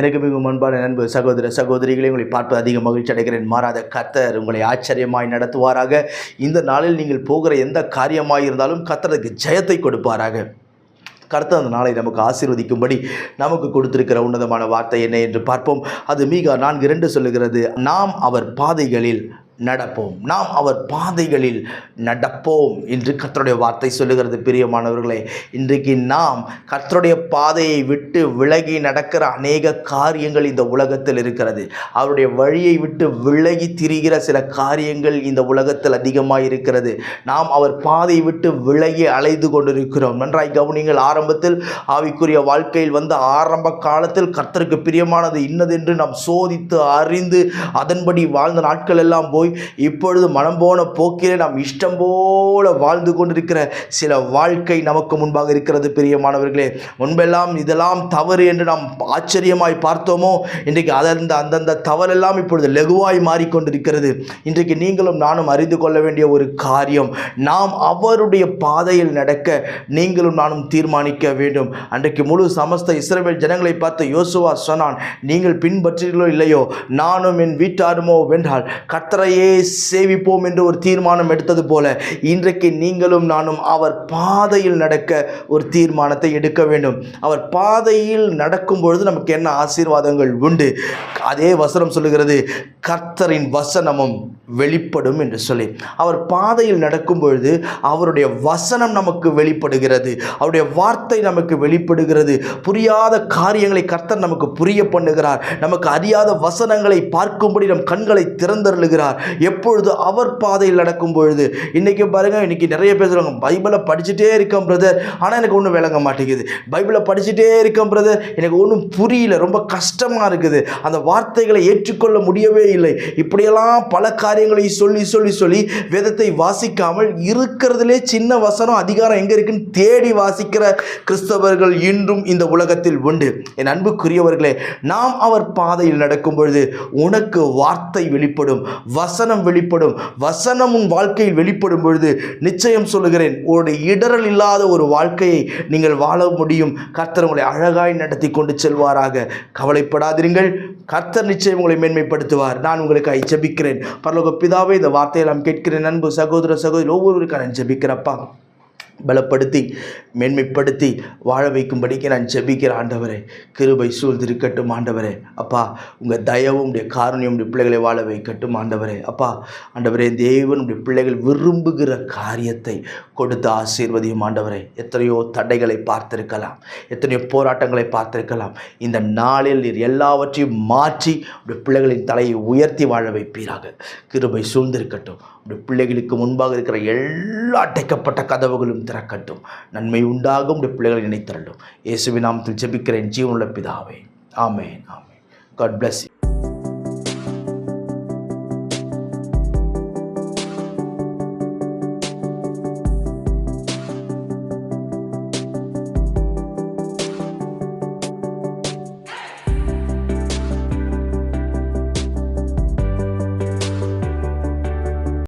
எனக்கு மிகவும் அன்பான நண்பு சகோதர சகோதரிகளை உங்களை பார்ப்பது அதிக மகிழ்ச்சி அடைகிறேன். மாறாத கத்தர் உங்களை ஆச்சரியமாய் நடத்துவாராக. இந்த நாளில் நீங்கள் போகிற எந்த காரியமாக இருந்தாலும் கத்தருக்கு ஜெயத்தை கொடுப்பாராக. கர்த்தர் அந்த நாளை நமக்கு ஆசீர்வதிக்கும்படி நமக்கு கொடுத்திருக்கிற உன்னதமான வார்த்தை என்ன என்று பார்ப்போம். அது மீகா நான்கு இரண்டு சொல்லுகிறது நாம் அவர் பாதைகளில் நடப்போம். நாம் அவர் பாதைகளில் நடப்போம் என்று கர்த்தருடைய வார்த்தை சொல்லுகிறது. பிரியமானவர்களே இன்றைக்கு நாம் கர்த்தருடைய பாதையை விட்டு விலகி நடக்கிற அநேக காரியங்கள் இந்த உலகத்தில் இருக்கிறது. அவருடைய வழியை விட்டு விலகி திரிகிற சில காரியங்கள் இந்த உலகத்தில் அதிகமாக இருக்கிறது. நாம் அவர் பாதையை விட்டு விலகி அலைந்து கொண்டிருக்கிறோம். நன்றாய் கவனிங்கள் ஆரம்பத்தில் ஆவிக்குரிய வாழ்க்கையில் வந்த ஆரம்ப காலத்தில் கர்த்தருக்கு பிரியமானது இன்னதென்று நாம் சோதித்து அறிந்து அதன்படி வாழ்ந்த நாட்கள் எல்லாம் போய் இப்பொழுது மனம் போன போக்கிலே நாம் இஷ்டம் போல வாழ்ந்து கொண்டிருக்கிற சில வாழ்க்கை நமக்கு முன்பாக இருக்கிறது பிரியமானவர்களே. முன்பெல்லாம் இதெல்லாம் தவறு என்று நாம் ஆச்சரியமாய் பார்த்தோமோ? இன்றைக்கு அதந்த அந்தந்த தவறெல்லாம் இப்பொழுது லெகுவாய் மாறிக்கொண்டிருக்கிறது. இன்றைக்கு நீங்களும் நானும் அறிந்து கொள்ள வேண்டிய ஒரு காரியம் நாம் அவருடைய பாதையில் நடக்க நீங்களும் நானும் தீர்மானிக்க வேண்டும். அன்றைக்கு முழு சமஸ்த இஸ்ரேல் ஜனங்களை பார்த்து யோசுவா சொன்னான் நீங்கள் பின்பற்றீர்களோ இல்லையோ? நானும் என் வீட்டாருமோ? வென்றால் கர்த்தரையே சேவிப்போம் என்று ஒரு தீர்மானம் எடுத்தது போல இன்றைக்கு நீங்களும் நானும் அவர் பாதையில் நடக்க ஒரு தீர்மானத்தை எடுக்க வேண்டும். அவர் பாதையில் நடக்கும் பொழுது நமக்கு என்ன ஆசீர்வாதங்கள் உண்டு? அதே வசனம் சொல்லுகிறது கர்த்தரின் வசனமும் வெளிப்படும் என்று சொல்லி. அவர் பாதையில் நடக்கும் பொழுது அவருடைய வசனம் நமக்கு வெளிப்படுகிறது. அவருடைய வார்த்தை நமக்கு வெளிப்படுகிறது. புரியாத காரியங்களை கர்த்தர் நமக்கு புரிய பண்ணுகிறார். நமக்கு அறியாத வசனங்களை பார்க்கும்படி நம் கண்களை திறந்தருளுகிறார். எப்பொழுது அவர் பாதையில் நடக்கும் பொழுது இன்றைக்கி பாருங்க இன்றைக்கி நிறைய பேர் சொல்லுவாங்க பைபிளை படிச்சுட்டே இருக்கேன் பிரதர் ஆனால் எனக்கு ஒன்றும் விளங்க மாட்டேங்குது. பைபிளை படிச்சுட்டே இருக்கேன் பிரதர் எனக்கு ஒன்றும் புரியல. ரொம்ப கஷ்டமாக இருக்குது. அந்த வார்த்தைகளை ஏற்றுக்கொள்ள முடியவே இல்லை. இப்படியெல்லாம் பல காரியங்களை சொல்லி சொல்லி சொல்லி வேதத்தை வாசிக்காமல் இருக்கிறதுலே சின்ன வசனம் அதிகாரம் எங்கே இருக்குன்னு தேடி வாசிக்கிற கிறிஸ்தவர்கள் இன்றும் இந்த உலகத்தில் உண்டு. என் அன்புக்குரியவர்களே நாம் அவர் பாதையில் நடக்கும் பொழுது உனக்கு வார்த்தை வெளிப்படும். வசனம் வெளிப்படும். வசனம் உன் வாழ்க்கையில் வெளிப்படும் பொழுது நிச்சயம் சொல்லுகிறேன் ஒரு இடரல் இல்லாத ஒரு வாழ்க்கையை நீங்கள் வாழ முடியும். கர்த்தர் உங்களை அழகாய் நடத்தி கொண்டு செல்வாராக. கவலைப்படாதிருங்கள். கர்த்தர் நிச்சயம் உங்களை மேன்மைப்படுத்துவார். நான் உங்களுக்கு ஜெபிக்கிறேன். பரலோக பிதாவே இந்த வார்த்தையை நாம் கேட்கிறேன். அன்பு சகோதர சகோதரி ஒவ்வொருவருக்கும் நான் ஜெபிக்கிறப்பா பலப்படுத்தி மேன்மைப்படுத்தி வாழ வைக்கும்படிக்கு நான் ஜெபிக்கிற ஆண்டவரே கிருபை சூழ்ந்திருக்கட்டும் ஆண்டவரே. அப்பா உங்கள் தயவும் உடைய காரணியம் உடைய பிள்ளைகளை வாழ வைக்கட்டும் ஆண்டவரே. அப்பா ஆண்டவரே தேவன் உடைய பிள்ளைகள் விரும்புகிற காரியத்தை கொடுத்து ஆசீர்வதியும் ஆண்டவரே. எத்தனையோ தடைகளை பார்த்திருக்கலாம் எத்தனையோ போராட்டங்களை பார்த்திருக்கலாம். இந்த நாளில் நீர் எல்லாவற்றையும் மாற்றி உடைய பிள்ளைகளின் தலையை உயர்த்தி வாழ வைப்பீராக. கிருபை சூழ்ந்திருக்கட்டும். உடைய பிள்ளைகளுக்கு முன்பாக இருக்கிற எல்லா அடைக்கப்பட்ட கதவுகளும் திறக்கட்டும் நன்மை உண்டாகும் உடைய பிள்ளைகளை நினைத்தரட்டும் இயேசுவின் நாமத்தில் ஜெபிக்கிறேன் ஜீவனுள்ள பிதாவே. ஆமேன் ஆமேன். God plus